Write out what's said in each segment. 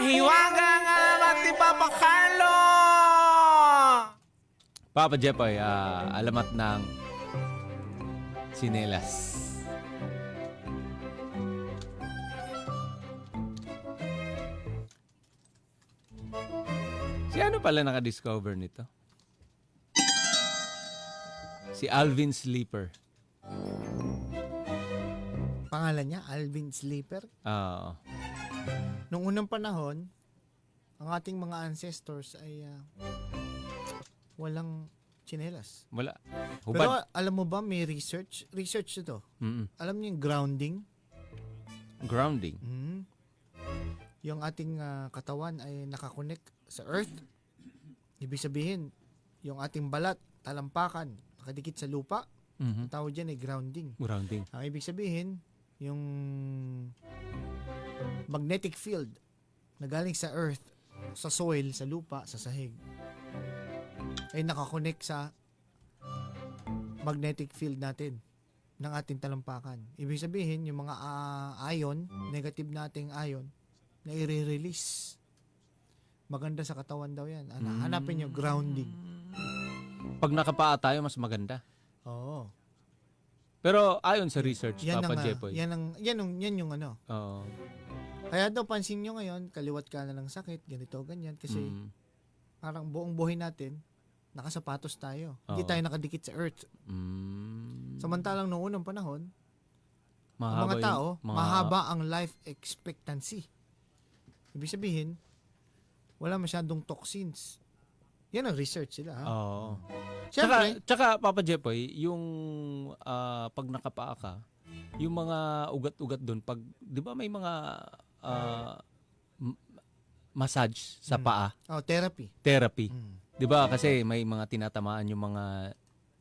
Mahiwaga nga mati papakalo! Papa Jepoy, ah, alamat ng sinelas. Si ano pala nakadiscover nito? Si Alvin Sleeper. Pangalan niya, Alvin Sleeper. Oo. Noong unang panahon, ang ating mga ancestors ay ah, walang chinelas. wala. Pero Hubad. alam mo ba, may research. Research ito. Mm-mm. Alam niyo yung grounding? Grounding. Mhm. Yung ating ah, katawan ay nakakonect sa earth. Ibig sabihin, yung ating balat, talampakan, nakadikit sa lupa. Mhm. Ang tawag dyan ay grounding. Grounding. Ang ibig sabihin, yung magnetic field na galing sa earth, sa soil, sa lupa, sa sahig, ay nakakonect sa magnetic field natin ng ating talampakan. Ibig sabihin, yung mga ah, ion, negative nating ion, na i-release. Maganda sa katawan daw yan. Ano, Hanapin nyo, grounding. Pag nakapaa tayo, mas maganda. Oo. Pero ayon sa research, Yan Papa ang, ah, Jepoy. yan ang, yan ang, yan yung ano. Oo. Kaya daw pansin nyo ngayon, kaliwat ka na ng sakit, ganito, ganyan. Kasi Mm. parang buong buhay natin, nakasapatos tayo. Hindi Oo. tayo nakadikit sa earth. Mm. Samantalang noong unang panahon, ang Mahaba mga yung- tao, mga- mahaba ang life expectancy. Ibig sabihin, wala masyadong toxins. Yan ang research sila. Ha? Oo. Siyempre, Tsaka, tsaka, Papa Jepoy, yung ah, pag nakapaa ka, yung mga ugat-ugat doon, pag, di ba may mga m- massage sa Mm. paa, oh, therapy. therapy. Mm. Di ba? Kasi may mga tinatamaan yung mga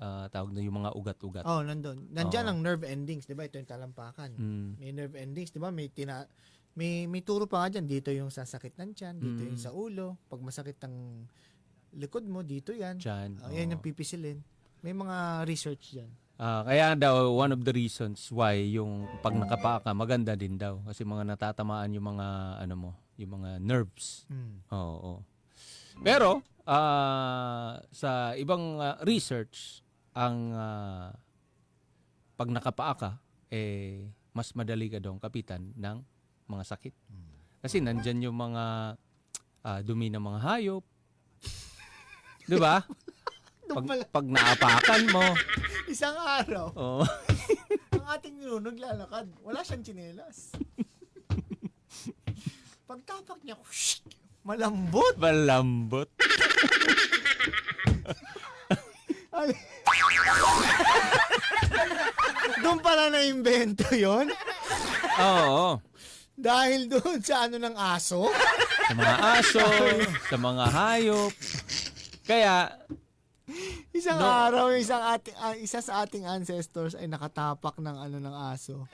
ah, tawag na yung mga ugat-ugat. Oh, nandun. Nandyan Oo. ang nerve endings, di ba? Ito yung talampakan. Mm. May nerve endings, di ba? May tina may may turo pa nga dyan. Dito yung sasakit ng tiyan, dito yung Mm. sa ulo. Pag masakit ang likod mo, dito yan. Diyan. Oh, yan oo. yung pipisilin. May mga research dyan. Ah, kaya daw one of the reasons why yung pag nakapaa ka maganda din daw kasi mga natatamaan yung mga ano mo, yung mga nerves. Mm. Oo. Pero ah, sa ibang ah, research ang ah, pag nakapaa ka eh mas madali ka daw kapitan ng mga sakit. Kasi nandyan yung mga ah, dumi ng mga hayop. 'Di ba? Pag, pala, pag naapakan mo, isang araw, oh, ang ating nuno naglalakad. Wala siyang tsinelas. Pagtapak niya, whoosh, malambot. malambot. Doon pala na-invento yon Oo. Dahil doon sa ano ng aso. Sa mga aso, sa mga hayop. Kaya, Isang No. araw, isang ating, ah, isa sa ating ancestors ay nakatapak ng ano ng aso.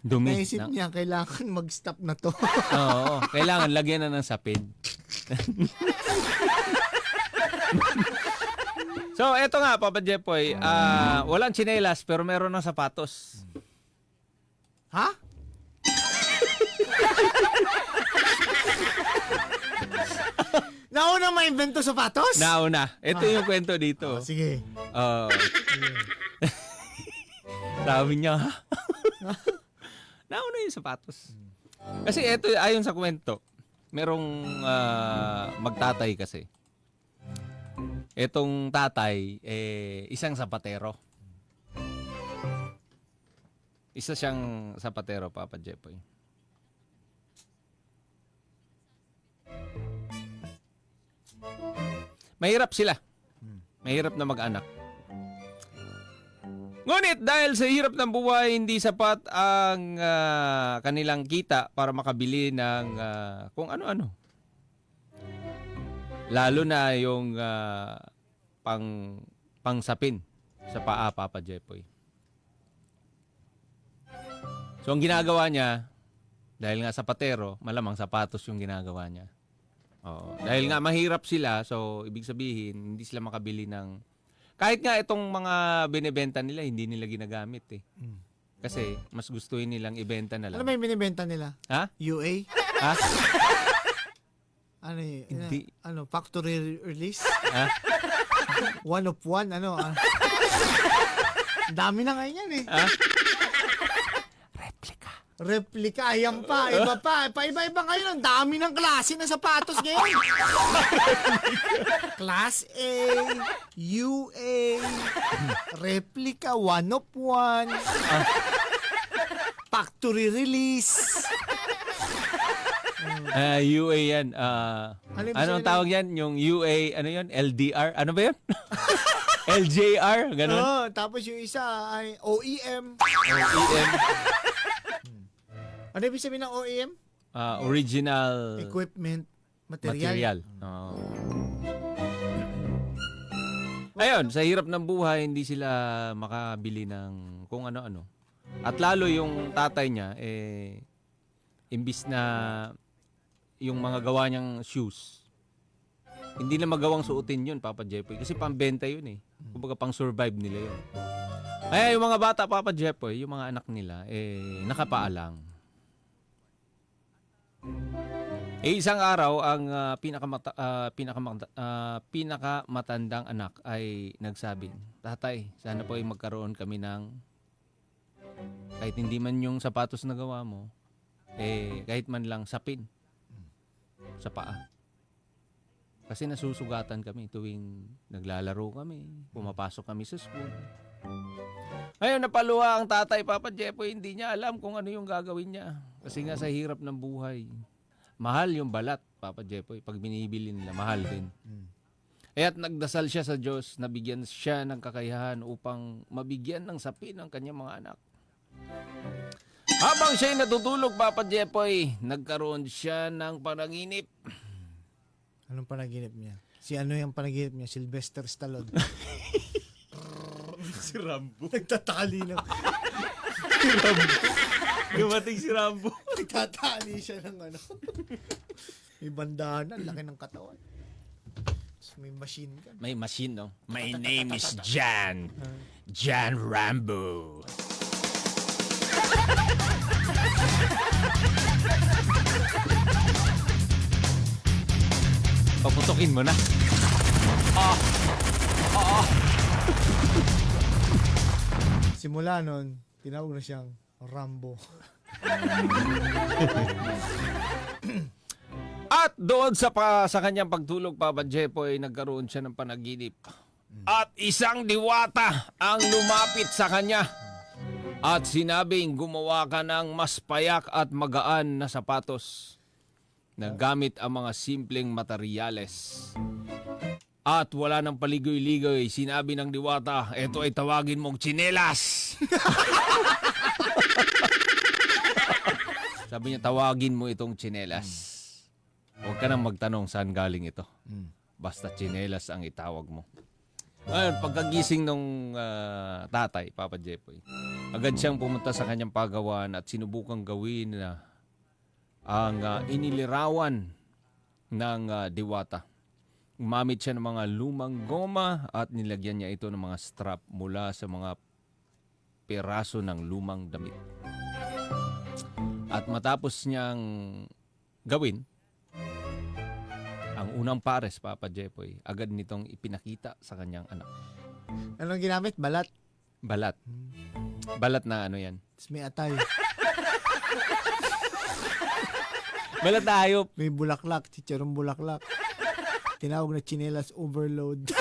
dumi. Naisip na- niya, kailangan mag-stop na to. Oo. Kailangan lagyan na ng sapid. so, eto nga, Papa Jepoy. ah, walang chinelas, pero meron ng sapatos. ha? Nauna ma-invento sapatos? Nauna. Ito yung kwento dito. Oh, sige. Oo. Sabi niya, nauna yung sapatos. Kasi ito, ayon sa kwento, merong ah, magtatay kasi. Etong tatay, eh, isang sapatero. Isa siyang sapatero, Papa Jepoy. Mahirap sila. Mahirap na mag-anak. Ngunit dahil sa hirap ng buhay, hindi sapat ang ah, kanilang kita para makabili ng ah, kung ano-ano. Lalo na yung ah, pang pangsapin sa paa, Papa Jepoy. So ang ginagawa niya, dahil nga sapatero, malamang sapatos yung ginagawa niya. Oo. Dahil nga mahirap sila, so ibig sabihin, hindi sila makabili ng... Kahit nga itong mga binebenta nila, hindi nila ginagamit eh. Mm. Kasi mas gustuhin nilang ibenta na Ano lang. ba yung binibenta nila? Ha? UA? Ha? Ano eh, Hindi. ano, factory release? Ha? one of one, ano? ah. Dami na ngayon yan eh. Ha? Replica. Replica, ayan pa, iba pa. Pa-iba-iba ngayon. Ang dami ng klase ng sapatos ngayon. Class A, UA, replica, one of one, factory release. Ah, UA yan. Ah, Ano ibig anong tawag yan? Yung UA, ano yun? LDR? Ano ba yun? LJR? Ganun? Oh, tapos yung isa ay OEM. OEM. Ano ibig sabihin ng OEM? Ah, original Equipment, material. material. Oo. Ayun, sa hirap ng buhay, hindi sila makabili ng kung ano-ano. At lalo yung tatay niya, eh, imbis na yung mga gawa niyang shoes, hindi na magawang suotin yun, Papa Jepoy. Kasi pambenta yun eh. Kumbaga pang survive nila yun. Kaya yung mga bata, Papa Jepoy, yung mga anak nila, eh, nakapaalang. Eh, isang araw, ang ah, pinakamata, ah, pinakamata- ah, pinakamatandang anak ay nagsabi, Tatay, sana po ay magkaroon kami ng kahit hindi man yung sapatos na gawa mo, eh, kahit man lang sapin sa paa. Kasi nasusugatan kami tuwing naglalaro kami, pumapasok kami sa school. Ngayon, napaluha ang tatay, Papa Jepo, hindi niya alam kung ano yung gagawin niya. Kasi nga sa hirap ng buhay. Mahal yung balat, Papa Jepoy. Pag binibili nila, mahal din. Mm. Kaya't nagdasal siya sa Diyos, nabigyan siya ng kakayahan upang mabigyan ng sapi ng kanyang mga anak. Habang siya'y natutulog, Papa Jepoy, nagkaroon siya ng panaginip. Anong panaginip niya? Si ano yung panaginip niya? Sylvester Stallone. si Rambo. Nagtatali ng... Dumating si Rambo. Nagtatali siya ng ano. may bandahan, ang laki ng katawan. Tapos may machine gun. May machine, no? My name is Jan. Jan Rambo. Paputokin mo na. Simula nun, tinawag na siyang Rambo. At doon sa pa, sa kanyang pagtulog, Papa Jepo, ay nagkaroon siya ng panaginip. At isang diwata ang lumapit sa kanya. At sinabing gumawa ka ng mas payak at magaan na sapatos na gamit ang mga simpleng materyales. At wala ng paligoy-ligoy, sinabi ng diwata, ito ay tawagin mong tsinelas. Sabi niya, tawagin mo itong tsinelas. Huwag ka nang magtanong saan galing ito. Basta tsinelas ang itawag mo. Ayun, pagkagising nung ah, tatay, Papa Jepoy, agad siyang pumunta sa kanyang pagawan at sinubukang gawin na ang ah, inilirawan ng ah, diwata. Gumamit siya ng mga lumang goma at nilagyan niya ito ng mga strap mula sa mga peraso ng lumang damit. At matapos niyang gawin, ang unang pares, Papa Jepoy, agad nitong ipinakita sa kanyang anak. Anong ginamit? Balat. Balat. Balat na ano yan? Tapos may atay. Balat na hayop. May bulaklak. Chicharong bulaklak. Tinawag na chinelas overload.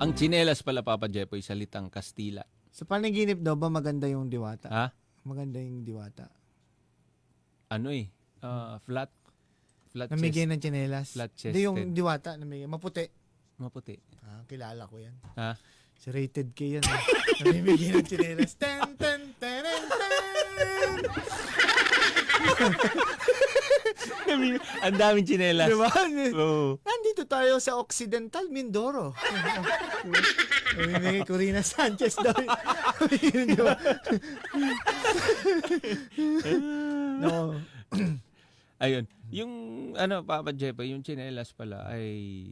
Ang chinelas pala, Papa Jepoy, salitang Kastila. Sa panaginip daw ba maganda yung diwata? Ha? Maganda yung diwata. Ano eh? ah, flat. Flat Namigay chest. ng chinelas. Flat-chested. Hindi yung diwata. Namigay. Maputi. Maputi. Ah, kilala ko yan. Ha? Si Rated K yan. eh. Namimigay ng chinelas. Ten, ten, ten, ten, ten. Ang daming chinelas. Diba? Oo. Nandito tayo sa Occidental Mindoro. Namimigay ko Rina Sanchez daw. Yun, no. Ayun. Yung ano, Papa Jepo, yung chinelas pala ay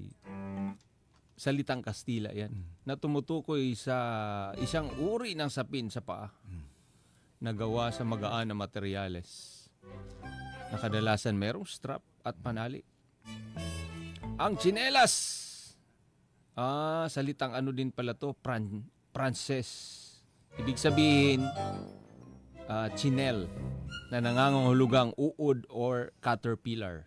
salitang Kastila yan. Na tumutukoy sa isang uri ng sapin sa paa na gawa sa magaan na materyales. Na kadalasan merong strap at panali. Ang tsinelas. Ah, salitang ano din pala to, Fran Frances. Ibig sabihin, ah, chinel na nangangahulugang uod or caterpillar.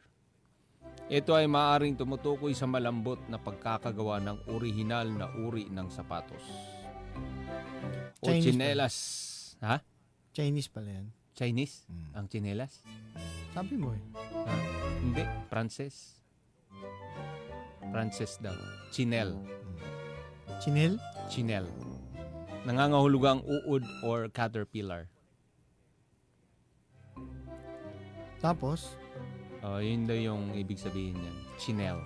Ito ay maaaring tumutukoy sa malambot na pagkakagawa ng orihinal na uri ng sapatos. O Chinese tsinelas. Ha? Chinese pala yan. Chinese? Mm. Ang tsinelas? Sabi mo eh. Ha? Hindi, Frances. Frances daw. Chinel. Chinel? Chinel. Nangangahulugang uod or caterpillar. Tapos, Oh, yun daw yung ibig sabihin niyan. Chinel.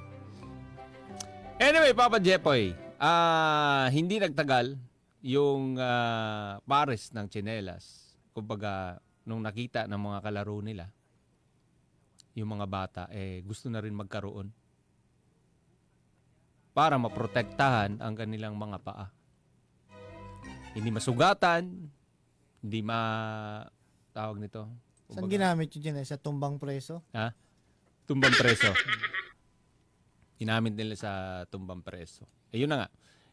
Anyway, Papa Jepoy, ah hindi nagtagal yung ah, pares ng tsinelas. Kumbaga, nung nakita ng mga kalaro nila, yung mga bata, eh, gusto na rin magkaroon para maprotektahan ang kanilang mga paa. Hindi masugatan, hindi ma... tawag nito. saan Kumbaga- ginamit yun dyan eh? Sa tumbang preso? tumbang preso. Ginamit nila sa tumbang preso. Eh yun na nga.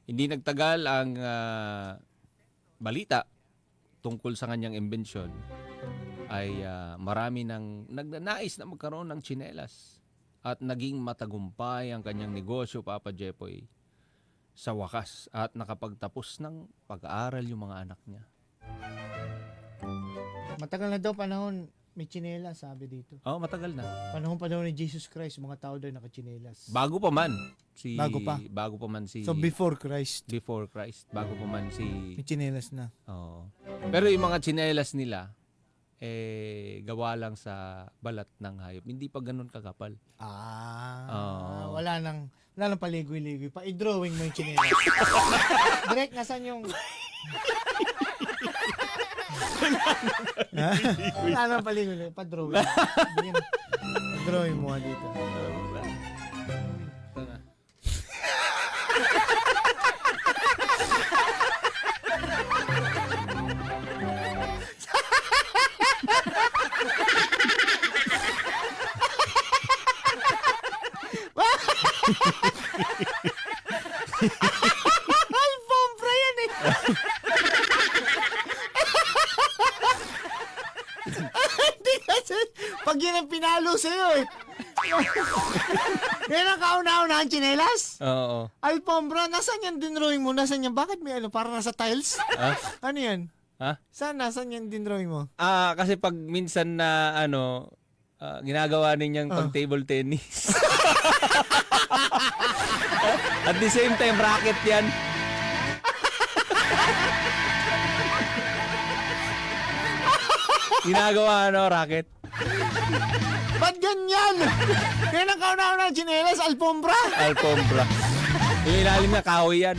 Hindi nagtagal ang ah, balita tungkol sa kanyang imbensyon ay ah, marami nang nagnanais na magkaroon ng tsinelas at naging matagumpay ang kanyang negosyo Papa Jepoy sa wakas at nakapagtapos ng pag-aaral yung mga anak niya. Matagal na daw panahon may chinelas, sabi dito. Oh, matagal na. Panahon pa daw ni Jesus Christ, mga tao daw nakachinelas. Bago pa man si Bago pa? bago pa man si So before Christ, before Christ, bago pa man si may chinelas na. Oo. Pero yung mga tsinelas nila eh gawa lang sa balat ng hayop. Hindi pa ganun kakapal. Ah, Oo. wala nang wala nang paligoy-ligoy pa. I-drawing mo yung chinelas. Direct, nasan yung... Wala nang paligoy-ligoy. Pa-drawing. Drawing mo nga dito. Pinalo sa'yo eh. yan ang kauna-unahan chinelas. Oo. Alfombra, nasan yan dinrawing mo? Nasan yan? Bakit may ano? Parang nasa tiles? Ha? ano yan? Ha? Saan? Nasan yan dinrawing mo? Ah, kasi pag minsan na ano ah, ginagawa ninyang pag table tennis. At the same time racket 'yan. ginagawa ano racket. Ba't ganyan? yan ang kauna-unahan chinelas, alfombra. Alfombra. Yung ilalim na kahoy yan.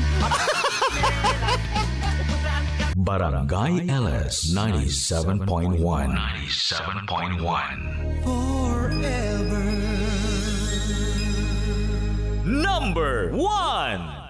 Barangay LS 97.1 97.1 Forever Number 1